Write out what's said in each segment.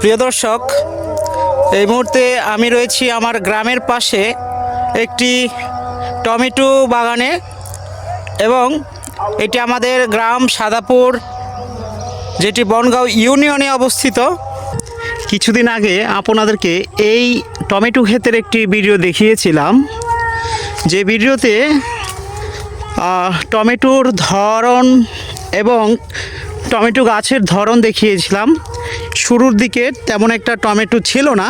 প্রিয় দর্শক, এই মুহূর্তে আমি রয়েছি আমার গ্রামের পাশে একটি টমেটো বাগানে এবং এটি আমাদের গ্রাম সাদাপুর, যেটি বনগাঁও ইউনিয়নে অবস্থিত। কিছুদিন আগে আপনাদেরকে এই টমেটো ক্ষেতের একটি ভিডিও দেখিয়েছিলাম। যে ভিডিওতে টমেটোর ধরন এবং টমেটো গাছের ধরন দেখিয়েছিলাম। শুরুর দিকে তেমন একটা টমেটো ছিল না।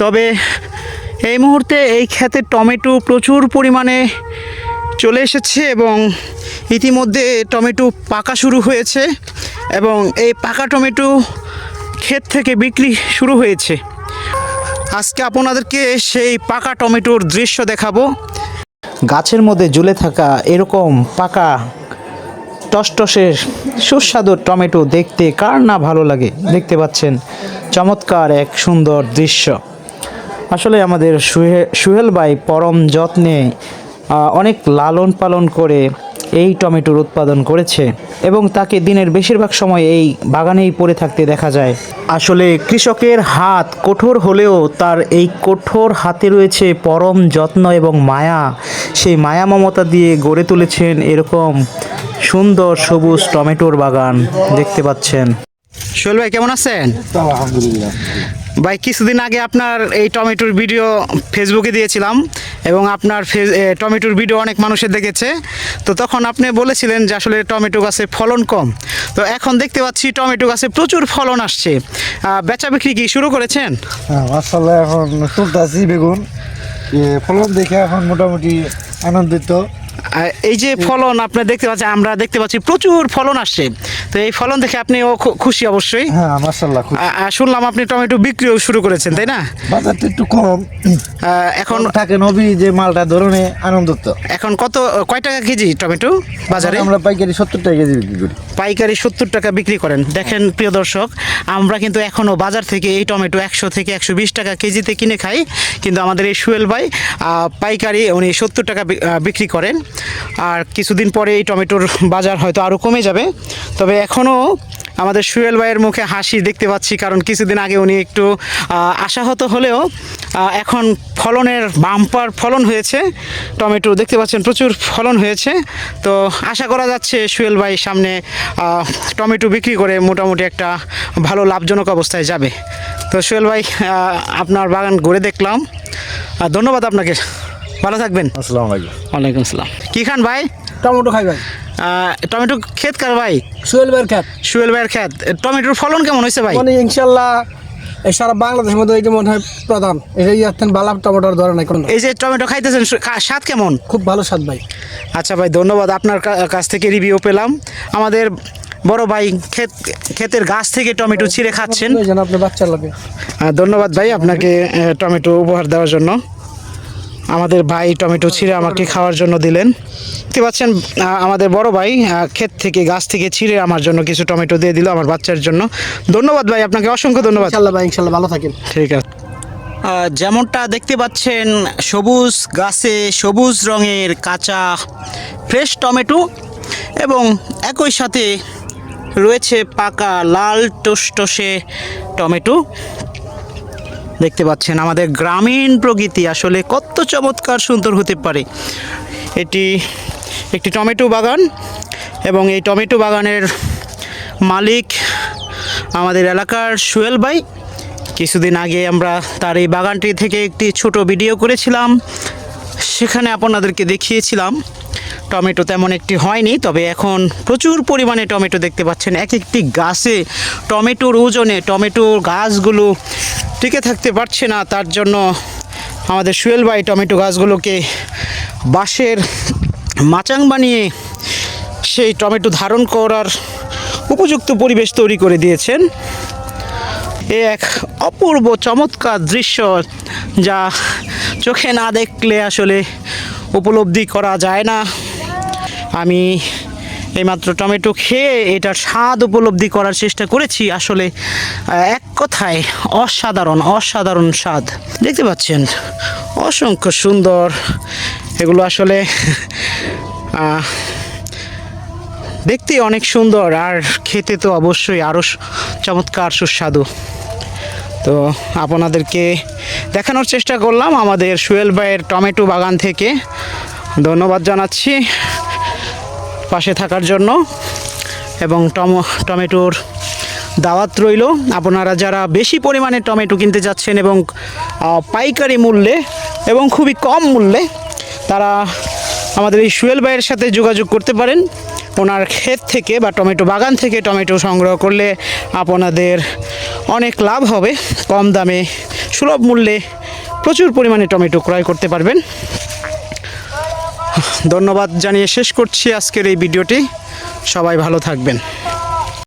তবে এই মুহূর্তে এই ক্ষেতে টমেটো প্রচুর পরিমাণে চলে এসেছে এবং ইতিমধ্যে টমেটো পাকা শুরু হয়েছে এবং এই পাকা টমেটো ক্ষেত থেকে বিক্রি শুরু হয়েছে। আজকে আপনাদেরকে সেই পাকা টমেটোর দৃশ্য দেখাবো। গাছের মধ্যে ঝুলে থাকা এরকম পাকা টসটসের সুস্বাদু টমেটো দেখতে কার না ভালো লাগে? দেখতে পাচ্ছেন চমৎকার এক সুন্দর দৃশ্য। আসলে আমাদের সুহে, সুহেল ভাই পরম যত্নে অনেক লালন পালন করে এই টমেটোর উৎপাদন করেছে এবং তাকে দিনের বেশিরভাগ সময় এই বাগানেই পড়ে থাকতে দেখা যায়। আসলে কৃষকের হাত কঠোর হলেও তার এই কঠোর হাতে রয়েছে পরম যত্ন এবং মায়া। সেই মায়া মমতা দিয়ে গড়ে তুলেছেন এরকম সুন্দর সবুজ টমেটোর বাগান দেখতে পাচ্ছেন। সোহেল ভাই কেমন আছেন? আলহামদুলিল্লাহ ভাই কিছুদিন আগে আপনার এই টমেটোর ভিডিও ফেসবুকে দিয়েছিলাম এবং আপনার ফেস টমেটোর ভিডিও অনেক মানুষের দেখেছে। তো তখন আপনি বলেছিলেন যে আসলে টমেটো গাছে ফলন কম। তো এখন দেখতে পাচ্ছি টমেটো গাছে প্রচুর ফলন আসছে। বেচা বিক্রি কি শুরু করেছেন? আসলে মাসাল্লাহ এখন তুলতাছি বেগুন। ফলন দেখে এখন মোটামুটি আনন্দিত। এই যে ফলন আপনি দেখতে পাচ্ছেন আমরা দেখতে পাচ্ছি প্রচুর ফলন আসছে। তো এই ফলন দেখে আপনি খুশি অবশ্যই। হ্যাঁ মাশাআল্লাহ শুনলাম আপনি টমেটো বিক্রিও শুরু করেছেন তাই না? বাজারটা একটু কম। এখন থাকে নবী যে মালটা ধরনে আনন্দিত এখন কত কয় টাকা কেজি টমেটো বাজারে? আমরা পাইকারি সত্তর টাকা কেজি বিক্রি করি। পাইকারি সত্তর টাকা বিক্রি করেন। দেখেন প্রিয় দর্শক, আমরা কিন্তু এখনও বাজার থেকে এই টমেটো একশো থেকে একশো বিশ টাকা কেজিতে কিনে খাই। কিন্তু আমাদের এই সুয়েল ভাই পাইকারি উনি সত্তর টাকা বিক্রি করেন। আর কিছুদিন পরে এই টমেটোর বাজার হয়তো আরও কমে যাবে। তবে এখনও আমাদের সুয়েল ভাইয়ের মুখে হাসি দেখতে পাচ্ছি কারণ কিছুদিন আগে উনি একটু আশাহত হলেও এখন ফলনের বাম্পার ফলন হয়েছে। টমেটো দেখতে পাচ্ছেন প্রচুর ফলন হয়েছে। তো আশা করা যাচ্ছে সুয়েল ভাই সামনে টমেটো বিক্রি করে মোটামুটি একটা ভালো লাভজনক অবস্থায় যাবে। তো সুয়েল ভাই আপনার বাগান ঘুরে দেখলাম। আর ধন্যবাদ আপনাকে। ভালো থাকবেন। আসসালামু আলাইকুম। ওয়ালাইকুম আসসালাম। কী খান ভাই? টমেটো খাই ভাই। টমেটো ক্ষেত কার ভাই? সুয়েল ভাইয়ের খ্যাত সুয়েল ভাইয়ের ক্ষেত। টমেটোর ফলন কেমন হয়েছে ভাই? মানে ইনশাল্লাহ এই সারা বাংলাদেশের মধ্যে এটা মনে হয় প্রধান। এটা ইয়াতেন বালা টমেটোর ধরে নাই কোনো। এই যে টমেটো খাইতেছেন স্বাদ কেমন? খুব ভালো স্বাদ ভাই। আচ্ছা ভাই ধন্যবাদ। আপনার কাছ থেকে রিভিউ পেলাম। আমাদের বড় ভাই ক্ষেত ক্ষেতের গাছ থেকে টমেটো ছিঁড়ে খাচ্ছেন। আপনার বাচ্চার লাগে। ধন্যবাদ ভাই আপনাকে টমেটো উপহার দেওয়ার জন্য। আমাদের ভাই টমেটো ছিঁড়ে আমাকে খাওয়ার জন্য দিলেন। দেখতে পাচ্ছেন আমাদের বড় ভাই ক্ষেত থেকে গাছ থেকে ছিঁড়ে আমার জন্য কিছু টমেটো দিয়ে দিল আমার বাচ্চার জন্য। ধন্যবাদ ভাই আপনাকে অসংখ্য ধন্যবাদ। ইনশাল্লাহ ভাই ইনশাল্লাহ ভালো থাকেন। ঠিক আছে। যেমনটা দেখতে পাচ্ছেন সবুজ গাছে সবুজ রঙের কাঁচা ফ্রেশ টমেটো এবং একই সাথে রয়েছে পাকা লাল টসটসে টমেটো। দেখতে পাচ্ছেন আমাদের গ্রামীণ প্রকৃতি আসলে কত চমৎকার সুন্দর হতে পারে। এটি একটি টমেটো বাগান এবং এই টমেটো বাগানের মালিক আমাদের এলাকার সুয়েল ভাই। কিছুদিন আগে আমরা তার এই বাগানটি থেকে একটি ছোট ভিডিও করেছিলাম। সেখানে আপনাদেরকে দেখিয়েছিলাম। টমেটো তেমন একটি হয়নি, তবে এখন প্রচুর পরিমাণে টমেটো দেখতে পাচ্ছেন। এক একটি গাছে টমেটোর ওজনে টমেটোর গাছগুলো টিকে থাকতে পারছে না, তার জন্য আমাদের সুয়েল বাই টমেটো গাছগুলোকে বাঁশের মাচাং বানিয়ে সেই টমেটো ধারণ করার উপযুক্ত পরিবেশ তৈরি করে দিয়েছেন। এ এক অপূর্ব চমৎকার দৃশ্য যা চোখে না দেখলে আসলে উপলব্ধি করা যায় না। আমি এইমাত্র টমেটো খেয়ে এটার স্বাদ উপলব্ধি করার চেষ্টা করেছি। আসলে এক কথায় অসাধারণ অসাধারণ স্বাদ। দেখতে পাচ্ছেন, অসংখ্য সুন্দর। এগুলো আসলে দেখতে অনেক সুন্দর আর খেতে তো অবশ্যই আরও চমৎকার সুস্বাদু। তো আপনাদেরকে দেখানোর চেষ্টা করলাম আমাদের সুয়েল ভাইয়ের টমেটো বাগান থেকে। ধন্যবাদ জানাচ্ছি। পাশে থাকার জন্য এবং টম, টমেটোর দাওয়াত রইল। আপনারা যারা বেশি পরিমাণে টমেটো কিনতে যাচ্ছেন এবং পাইকারি মূল্যে এবং খুবই কম মূল্যে তারা আমাদের এই সুয়েল ভাইয়ের সাথে যোগাযোগ করতে পারেন। ওনার ক্ষেত থেকে বা টমেটো বাগান থেকে টমেটো সংগ্রহ করলে আপনাদের অনেক লাভ হবে। কম দামে সুলভ মূল্যে প্রচুর পরিমাণে টমেটো ক্রয় করতে পারবেন। ধন্যবাদ জানিয়ে শেষ করছি আজকের এই ভিডিওটি। সবাই ভালো থাকবেন।